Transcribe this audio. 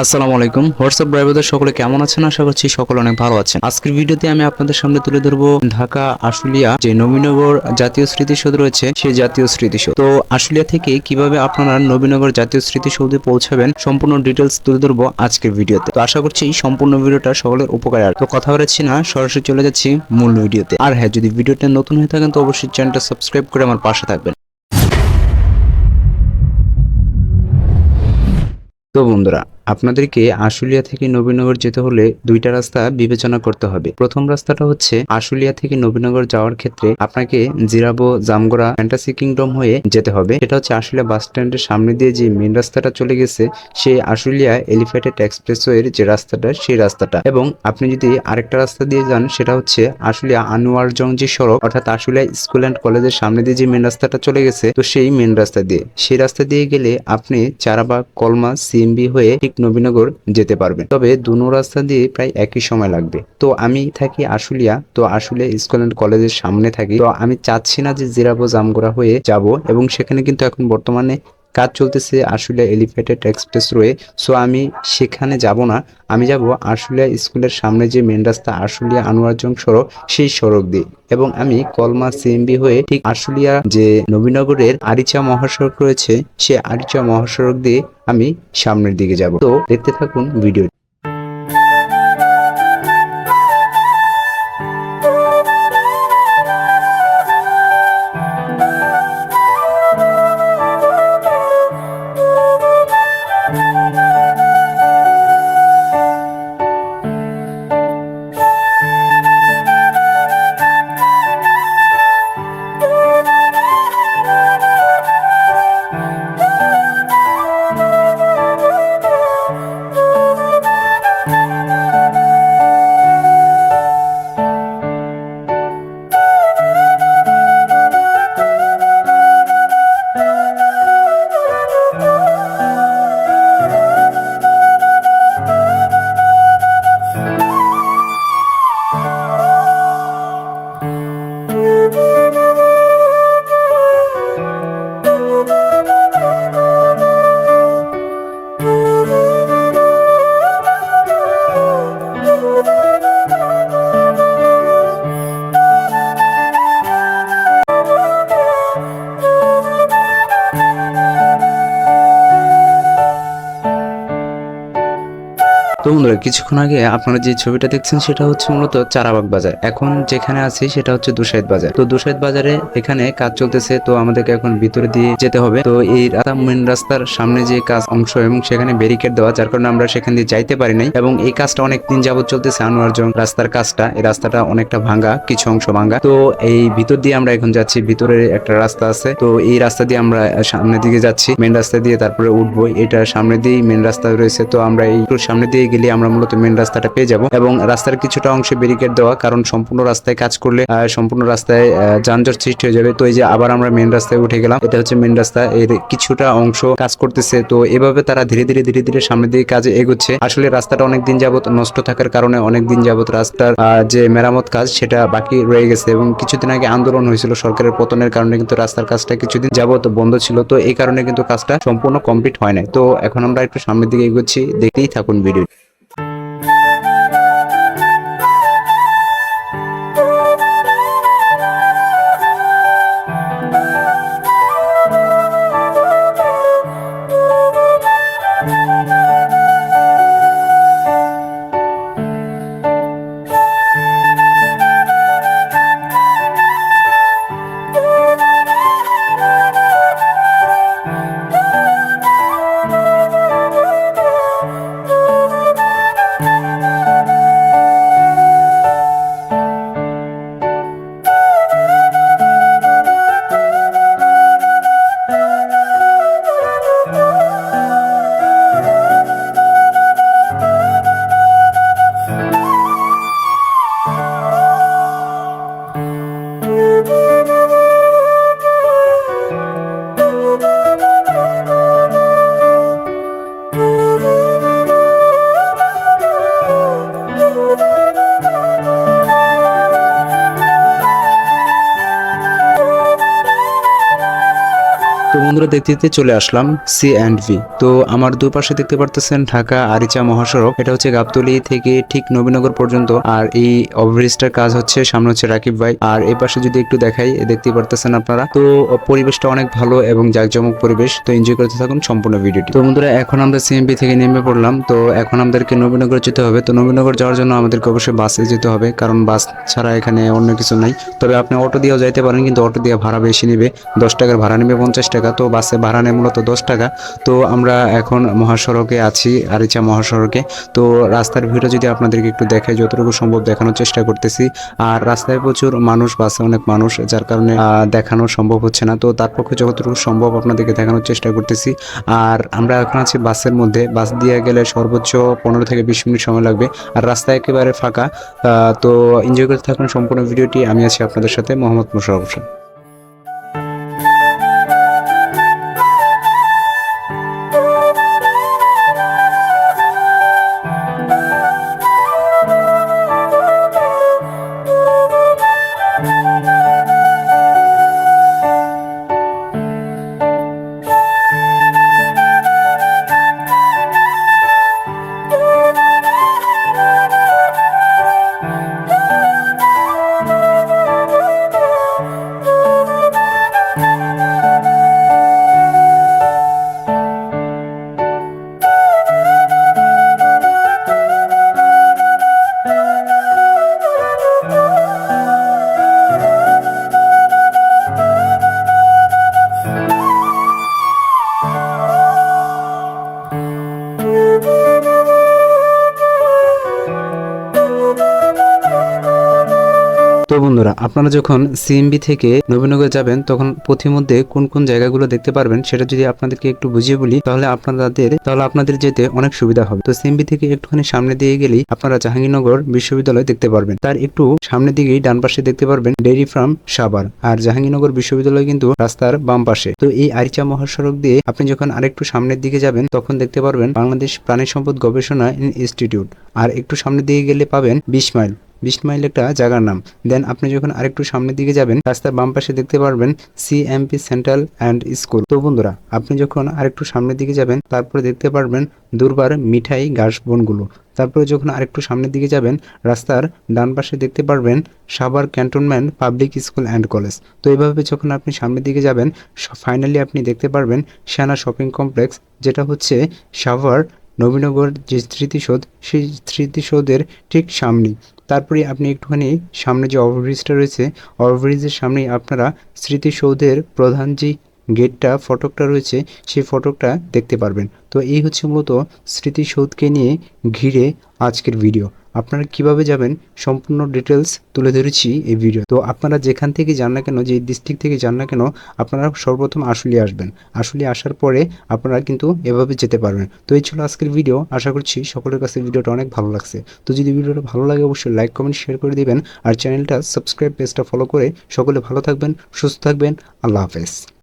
আসসালামু আলাইকুম। হোয়াটসঅ্যাপ ড্রাইভারদের সকলে কেমন আছেন? আশা করছি সকলে অনেক ভালো আছেন। আজকের ভিডিওতে আমি আপনাদের সামনে তুলে ধরবো ঢাকা আশুলিয়া যে নবীনগর জাতীয় স্মৃতিসৌধ রয়েছে সেই জাতীয় স্মৃতিসৌধ। তো আশুলিয়া থেকে কীভাবে আপনারা নবীনগর জাতীয় স্মৃতিসৌধে পৌঁছাবেন, সম্পূর্ণ ডিটেলস তুলে ধরবো আজকের ভিডিওতে। তো আশা করছি সম্পূর্ণ ভিডিওটা সকলের উপকারে তো কথা বলেছি না, সরাসরি চলে যাচ্ছি মূল ভিডিওতে। আর হ্যাঁ যদি ভিডিওটা নতুন হয়ে থাকেন, তো অবশ্যই চ্যানেলটা সাবস্ক্রাইব করে আমার পাশে থাকবেন। তো বন্ধুরা আপনাদেরকে আশুলিয়া থেকে নবীনগর যেতে হলে দুইটা রাস্তা বিবেচনা করতে হবে। প্রথম রাস্তাটা হচ্ছে আশুলিয়া থেকে নবীনগর যাওয়ার ক্ষেত্রে আপনাকে জিরাবো জামগড়া ফ্যান্টাসি কিংডম হয়ে যেতে হবে। এটা হচ্ছে আশুলিয়া বাস স্ট্যান্ডের সামনে দিয়ে যে মেন রাস্তাটা চলে গেছে, সেই আশুলিয়া এলিফেটেড এক্সপ্রেসওয়ের যে রাস্তাটা, সেই রাস্তাটা। এবং আপনি যদি আরেকটা রাস্তা দিয়ে যান, সেটা হচ্ছে আশুলিয়া আনোয়ারজং যে সড়ক, অর্থাৎ আশুলিয়া স্কুল অ্যান্ড কলেজের সামনে দিয়ে যে মেন রাস্তাটা চলে গেছে, তো সেই মেন রাস্তা দিয়ে। সেই রাস্তা দিয়ে গেলে আপনি চারাবাগ, কলমা, সিএমবি হয়ে নবীনগর যেতে পারবেন তবে দুনো রাস্তা দিয়ে প্রায় একই সময় লাগবে। তো আমি থাকি আশুলিয়া। তো আশুলিয়া স্কুল অ্যান্ড কলেজের সামনে থাকি। তো আমি চাচ্ছি না যে জিরাবো জামগোড়া হয়ে যাব এবং সেখানে কিন্তু এখন বর্তমানে কাজ চলতেছে আশুলিয়া এলিভেটেড এক্সপ্রেস রয়ে সো আমি সেখানে যাব না। আমি যাব আশুলিয়া স্কুলের সামনে যে মেন রাস্তা আশুলিয়া আনোয়ারজং সড়ক, সেই সড়ক দিয়ে। এবং আমি কলমা সিএমবি হয়ে ঠিক আশুলিয়া যে নবীনগরের আরিচা মহাসড়ক রয়েছে, সে আরিচা মহাসড়ক দিয়ে আমি সামনের দিকে যাব। তো দেখতে থাকুন ভিডিও বন্ধুরা কিছুক্ষণ আগে আপনারা যে ছবিটা দেখছেন সেটা হচ্ছে মূলত চারাবাগ বাজার। এখন যেখানে আছি সেটা হচ্ছে দুসাইদ বাজার। তো দুসাইদ বাজারে এখানে কাজ চলতেছে, তো আমাদেরকে এখন ভিতরে দিয়ে যেতে হবে। তো এই রাস্তা মেন রাস্তার সামনে যে কাজ অংশ এবং সেখানে ব্যারিকেড দেওয়া, যার কারণে আমরা সেখান দিয়ে যাইতে পারি নাই। এবং এই কাজটা অনেক দিন যাবত চলতেছে, আনোয়ার আনোয়ারজং রাস্তার কাজটা। এই রাস্তাটা অনেকটা ভাঙ্গা কিছু অংশ ভাঙ্গা তো এই ভিতর দিয়ে আমরা এখন যাচ্ছি, ভিতরে একটা রাস্তা আছে। তো এই রাস্তা দিয়ে আমরা সামনের দিকে যাচ্ছি মেন রাস্তা দিয়ে তারপরে উঠবো। এটা সামনে দিয়েই মেন রাস্তা রয়েছে। তো আমরা এই সামনে দিয়ে গেলে আমরা মূলত মেন রাস্তাটা পেয়ে যাব এবং রাস্তার কিছুটা অংশে ব্যারিকেড দেওয়া, কারণ সম্পূর্ণ রাস্তায় কাজ করলে সম্পূর্ণ রাস্তায় যানজট সৃষ্টি হয়ে যাবে। তো এই যে আবার আমরা মেন রাস্তায় উঠে গেলাম, এটা হচ্ছে মেন রাস্তা। এর কিছুটা অংশ কাজ করতেছে। তো এভাবে তারা ধীরে ধীরে ধীরে ধীরে সামনের দিকে কাজে এগোচ্ছে। আসলে রাস্তাটা অনেক দিন যাবত নষ্ট থাকার কারণে অনেক দিন যাবত রাস্তার যে মেরামত কাজ, সেটা বাকি রয়ে গেছে এবং কিছুদিন আগে আন্দোলন হয়েছিল সরকারের পতনের কারণে, কিন্তু রাস্তার কাজটা কিছুদিন যাবত বন্ধ ছিল। তো এই কারণে কিন্তু কাজটা সম্পূর্ণ কমপ্লিট হয় নাই। তো এখন আমরা একটু সামনের দিকে এগোচ্ছি। দেখতেই থাকুন ভিডিও বন্ধুরা দেখতে দেখতে চলে আসলাম সি অ্যান্ড ভি তো আমার দুপাশে দেখতে পারতেছেন ঢাকা আরিচা মহাসড়ক। এটা হচ্ছে গাবতলি থেকে ঠিক নবীনগর পর্যন্ত। আর এই ওভারব্রিজটার কাজ হচ্ছে, সামনে হচ্ছে রাকিব ভাই। আর এই পাশে যদি একটু দেখাই দেখতে পারতেছেন আপনারা। তো পরিবেশটা অনেক ভালো এবং জাঁকজমক পরিবেশ। তো এনজয় করতে থাকুন সম্পূর্ণ ভিডিওটি। তো বন্ধুরা, এখন আমরা সিএমপি থেকে নেমে পড়লাম। তো এখন আমাদেরকে নবীনগর যেতে হবে। তো নবীনগর যাওয়ার জন্য আমাদেরকে অবশ্যই বাসে যেতে হবে। কারণ বাস ছাড়া এখানে অন্য কিছু নাই। তবে আপনি অটো দিয়েও যাইতে পারেন, কিন্তু অটো দিয়ে ভাড়া বেশি নেবে। দশ টাকার ভাড়া নেবে পঞ্চাশ টাকা। তো বাসে ভাড়া নেয় মূলত দশ টাকা। তো আমরা এখন মহাসড়কে আছি, আরিচা মহাসড়কে। তো রাস্তার ভিড়ও যদি আপনাদেরকে একটু দেখাই, যতটুকু সম্ভব দেখানোর চেষ্টা করতেছি। আর রাস্তায় প্রচুর মানুষ, বাসে অনেক মানুষ, যার কারণে দেখানো সম্ভব হচ্ছে না। তো তার পক্ষে যতটুকু সম্ভব আপনাদেরকে দেখানোর চেষ্টা করতেছি। আর আমরা এখন আছি বাসের মধ্যে। বাস দিয়ে গেলে সর্বোচ্চ পনেরো থেকে বিশ মিনিট সময় লাগবে। আর রাস্তা একেবারে ফাঁকা। তো এনজয় করতে থাকুন সম্পূর্ণ ভিডিওটি। আমি আছি আপনাদের সাথে মোহাম্মদ মোশারফ হোসেন। তো বন্ধুরা, আপনারা যখন সিএমবি থেকে নবীনগর যাবেন, তখন পথিমধ্যে কোন কোন জায়গাগুলো দেখতে পারবেন সেটা যদি আপনাদেরকে একটু বুঝিয়ে বলি, তাহলে আপনাদের তাহলে আপনাদের যেতে অনেক সুবিধা হবে। তো সিএমবি থেকে একটুখানি সামনে দিয়ে গেলেই আপনারা জাহাঙ্গীরনগর বিশ্ববিদ্যালয় দেখতে পারবেন। তার একটু সামনের দিকেই ডান পাশে দেখতে পারবেন ডেইরি ফার্ম সাবার আর জাহাঙ্গীরনগর বিশ্ববিদ্যালয় কিন্তু রাস্তার বাম পাশে। তো এই আরিচা মহাসড়ক দিয়ে আপনি যখন আরেকটু সামনের দিকে যাবেন, তখন দেখতে পারবেন বাংলাদেশ প্রাণী সম্পদ গবেষণা ইনস্টিটিউট। আর একটু সামনের দিকে গেলে পাবেন বিশ মাইল। বিশ মাইল একটা জায়গার নাম। দেন আপনি যখন আরেকটু সামনের দিকে যাবেন, রাস্তার বাম পাশে দেখতে পারবেন সিএমপি সেন্ট্রাল অ্যান্ড স্কুল তো বন্ধুরা, আপনি যখন আরেকটু সামনের দিকে যাবেন, তারপরে দেখতে পারবেন দুর্বার মিঠাই ঘাস বনগুলো। তারপরে যখন আরেকটু সামনের দিকে যাবেন, রাস্তার ডান পাশে দেখতে পারবেন Savar cantonment public school and college. তো এইভাবে যখন আপনি সামনের দিকে যাবেন ফাইনালি আপনি দেখতে পারবেন সেনা শপিং কমপ্লেক্স যেটা হচ্ছে সাভার নবীনগর যে স্মৃতিসৌধ, সেই স্মৃতিসৌধের ঠিক সামনেই। তারপরে আপনি একটুখানি সামনে যে ওভারব্রিজটা রয়েছে ওভারব্রিজের সামনেই আপনারা স্মৃতিসৌধের প্রধান যে গেটটা ফটকটা রয়েছে, সেই ফটকটা দেখতে পারবেন। তো এই হচ্ছে মূলত স্মৃতিসৌধকে নিয়ে ঘিরে আজকের ভিডিও আপনারা কীভাবে যাবেন সম্পূর্ণ ডিটেলস তুলে ধরেছি এই ভিডিও তো আপনারা যেখান থেকে যান না কেন যে ডিস্ট্রিক্ট থেকে যান না কেন, আপনারা সর্বপ্রথম আশুলিয়া আসবেন। আশুলিয়া আসার পরে আপনারা কিন্তু এভাবে যেতে পারবেন। তো এই ছিল আজকের ভিডিও আশা করছি সকলের কাছে ভিডিওটা অনেক ভালো লাগছে। তো যদি ভিডিওটা ভালো লাগে, অবশ্যই লাইক কমেন্ট শেয়ার করে দিবেন। আর চ্যানেলটা সাবস্ক্রাইব পেজটা ফলো করে সকলে ভালো থাকবেন, সুস্থ থাকবেন। আল্লাহ হাফেজ।